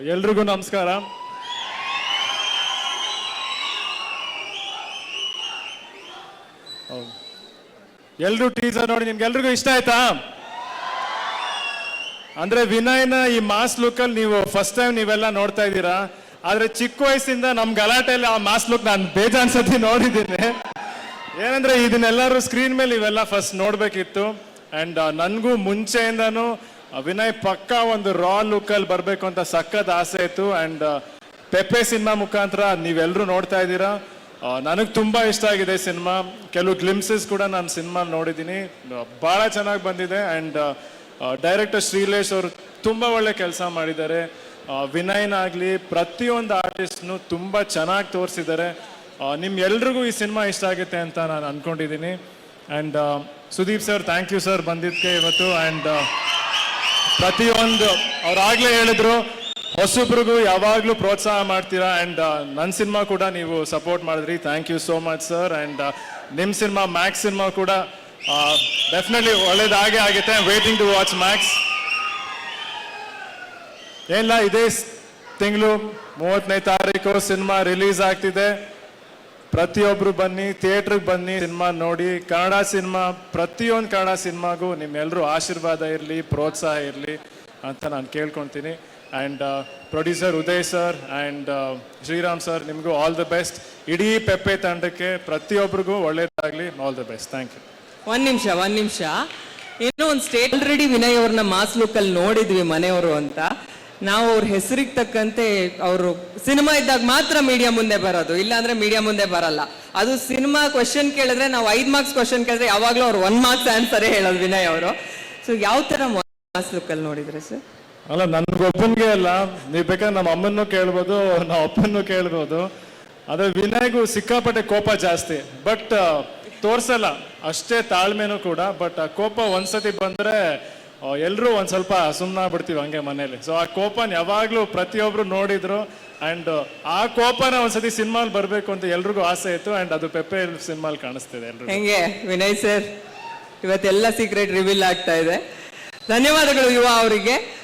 ಎಲ್ರಿಗೂ ನಮಸ್ಕಾರ. ಎಲ್ರು ಟೀಸರ್ ನೋಡಿ ನಿಮ್ಗೆಲ್ರಿಗೂ ಇಷ್ಟ ಆಯ್ತಾ? ಅಂದ್ರೆ ವಿನಯ್ನ ಈ ಮಾಸ್ ಲುಕ್ ನೀವು ಫಸ್ಟ್ ಟೈಮ್ ನೀವೆಲ್ಲ ನೋಡ್ತಾ ಇದ್ದೀರಾ. ಆದ್ರೆ ಚಿಕ್ಕ ವಯಸ್ಸಿಂದ ನಮ್ ಗಲಾಟೆಯಲ್ಲಿ ಆ ಮಾಸ್ ಲುಕ್ ನಾನು ಬೇಜಾನ್ ಸತಿ ನೋಡಿದ್ದೀನಿ. ಏನಂದ್ರೆ ಇದನ್ನೆಲ್ಲರೂ ಸ್ಕ್ರೀನ್ ಮೇಲೆ ಇವೆಲ್ಲ ಫಸ್ಟ್ ನೋಡ್ಬೇಕಿತ್ತು. ಅಂಡ್ ನನಗೂ ಮುಂಚೆಯಿಂದನೂ ವಿನಯ್ ಪಕ್ಕ ಒಂದು ರಾ ಲುಕ್ ಅಲ್ಲಿ ಬರ್ಬೇಕು ಅಂತ ಸಖತ್ ಆಸೆ ಇತ್ತು ಅಂಡ್ ಪೆಪ್ಪೆ ಸಿನಿಮಾ ಮುಖಾಂತರ ನೀವೆಲ್ಲರೂ ನೋಡ್ತಾ ಇದ್ದೀರಾ. ನನಗೆ ತುಂಬಾ ಇಷ್ಟ ಆಗಿದೆ ಸಿನಿಮಾ ಕೆಲವು ಗ್ಲಿಮ್ಸಸ್ ಕೂಡ ನಾನು ಸಿನಿಮಾ ನೋಡಿದ್ದೀನಿ. ಬಹಳ ಚೆನ್ನಾಗಿ ಬಂದಿದೆ ಅಂಡ್ ಡೈರೆಕ್ಟರ್ ಶ್ರೀಲೇಶ್ ಅವರು ತುಂಬ ಒಳ್ಳೆ ಕೆಲಸ ಮಾಡಿದ್ದಾರೆ. ಆ, ವಿನಯ್ನ ಆಗಲಿ ಪ್ರತಿಯೊಂದು ಆರ್ಟಿಸ್ಟ್ನು ತುಂಬ ಚೆನ್ನಾಗಿ ತೋರಿಸಿದ್ದಾರೆ. ನಿಮ್ಮ ಎಲ್ರಿಗೂ ಈ ಸಿನಿಮಾ ಇಷ್ಟ ಆಗುತ್ತೆ ಅಂತ ನಾನು ಅಂದ್ಕೊಂಡಿದ್ದೀನಿ and Sudeep sir thank you sir ಬಂದಿದ್ದಕ್ಕೆ ಇವತ್ತು. ಆ್ಯಂಡ್ ಪ್ರತಿಯೊಂದು ಅವ್ರಾಗಲೇ ಹೇಳಿದ್ರು, ಹೊಸಬ್ರಿಗೂ ಯಾವಾಗಲೂ ಪ್ರೋತ್ಸಾಹ ಮಾಡ್ತೀರಾ? ಆ್ಯಂಡ್ ನನ್ನ ಸಿನಿಮಾ ಕೂಡ ನೀವು ಸಪೋರ್ಟ್ ಮಾಡಿದ್ರಿ. Thank you so much sir and ನಿಮ್ಮ ಸಿನಿಮಾ ಮ್ಯಾಕ್ಸ್ ಸಿನಿಮಾ ಕೂಡ ಡೆಫಿನೆಟ್ಲಿ ಒಳ್ಳೇದಾಗೆ ಆಗುತ್ತೆ. ವೇಟಿಂಗ್ ಟು ವಾಚ್ ಮ್ಯಾಕ್ಸ್ ಏನಿಲ್ಲ ಇದೇ ತಿಂಗಳು ಮೂವತ್ತನೇ ತಾರೀಕು ಸಿನಿಮಾ ರಿಲೀಸ್ ಆಗ್ತಿದೆ. ಪ್ರತಿಯೊಬ್ರು ಬನ್ನಿ, ಥಿಯೇಟ್ರಿಗೆ ಬನ್ನಿ, ಸಿನಿಮಾ ನೋಡಿ. ಕನ್ನಡ ಸಿನಿಮಾ, ಪ್ರತಿಯೊಂದು ಕನ್ನಡ ಸಿನಿಮಾಗೂ ನಿಮ್ಮೆಲ್ಲರೂ ಆಶೀರ್ವಾದ ಇರಲಿ, ಪ್ರೋತ್ಸಾಹ ಇರಲಿ ಅಂತ ನಾನು ಕೇಳ್ಕೊತೀನಿ. And producer Uday sir and Shriram sir, ನಿಮಗೂ ಆಲ್ ದ ಬೆಸ್ಟ್ ಇಡೀ ಪೆಪ್ಪೆ ತಂಡಕ್ಕೆ ಪ್ರತಿಯೊಬ್ಬರಿಗೂ ಒಳ್ಳೇದಾಗಲಿ all the best thank you ಒಂದು ನಿಮಿಷ ಒಂದು ನಿಮಿಷ. ಏನೋ ಒಂದು ಸ್ಟೇಟ್ ಆಲ್ರೆಡಿ ವಿನಯ್ ಅವ್ರನ್ನ ಮಾಸ್ ಲುಕ್ ಅಲ್ಲಿ ನೋಡಿದ್ವಿ ಮನೆಯವರು ಅಂತ. ನಾವು ಅವ್ರ ಹೆಸರಿಗೆ ತಕ್ಕಂತೆ ಅವರು ಸಿನಿಮಾ ಇದ್ದಾಗ ಮಾತ್ರ ಮೀಡಿಯಾ ಮುಂದೆ ಬರೋದು, ಇಲ್ಲಾಂದ್ರೆ ಮೀಡಿಯಾ ಮುಂದೆ ಬರಲ್ಲ. ಅದು ಸಿನಿಮಾ ಕ್ವಶನ್ ಕೇಳಿದ್ರೆ ನಾವು ಐದು ಮಾರ್ಕ್ಸ್ ಕ್ವಶನ್ ಕೇಳಿದ್ರೆ ಯಾವಾಗಲೂ ಅವ್ರು ಒನ್ ಮಾರ್ಕ್ಸ್ ಆನ್ಸರೇ ಹೇಳೋದು ವಿನಯ್ ಅವರು. ಸೊ ಯಾವ ತರ ಮಾಸ್ ಲುಕ್ಕಲ್ಲಿ ನೋಡಿದ್ರೆ ಸರ್? ಅಲ್ಲ, ನನ್ಗೊಬ್ಬನಿಗೆ ಅಲ್ಲ. ನೀವು ಬೇಕಾದ್ರೆ ನಮ್ಮ ಅಮ್ಮನ್ನು ಕೇಳ್ಬೋದು, ನಮ್ಮ ಅಪ್ಪನ್ನು ಕೇಳ್ಬೋದು. ಅದೇ ವಿನಯ್ಗೂ ಸಿಕ್ಕಾಪಟ್ಟೆ ಕೋಪ ಜಾಸ್ತಿ. ಬಟ್ ತೋರ್ಸಲ್ಲ. ಅಷ್ಟೇ ತಾಳ್ಮೆನೂ ಕೂಡ. ಬಟ್ ಕೋಪ ಒಂದ್ಸತಿ ಬಂದ್ರೆ ಎಲ್ಲರೂ ಒಂದು ಸ್ವಲ್ಪ ಸುಮ್ಮನೆ ಬಿಡ್ತೀವಿ ಹಂಗೆ ಮನೇಲಿ. ಸೊ ಆ ಕೋಪನ ಯಾವಾಗಲೂ ಪ್ರತಿಯೊಬ್ರು ನೋಡಿದ್ರು ಆ್ಯಂಡ್ ಆ ಕೋಪನ ಒಂದ್ಸತಿ ಸಿನಿಮಾಲ್ ಬರಬೇಕು ಅಂತ ಎಲ್ರಿಗೂ ಆಸೆ ಇತ್ತು ಆ್ಯಂಡ್ ಅದು ಪೆಪ್ಪೆ ಸಿನಿಮಾಲ್ ಕಾಣಿಸ್ತಿದೆ ಎಲ್ರು ಹೆಂಗೆ? ವಿನಯ್ ಸರ್, ಇವತ್ತೆಲ್ಲ ಸೀಕ್ರೆಟ್ ರಿವೀಲ್ ಆಗ್ತಾ ಇದೆ. ಧನ್ಯವಾದಗಳು ಯುವ ಅವರಿಗೆ.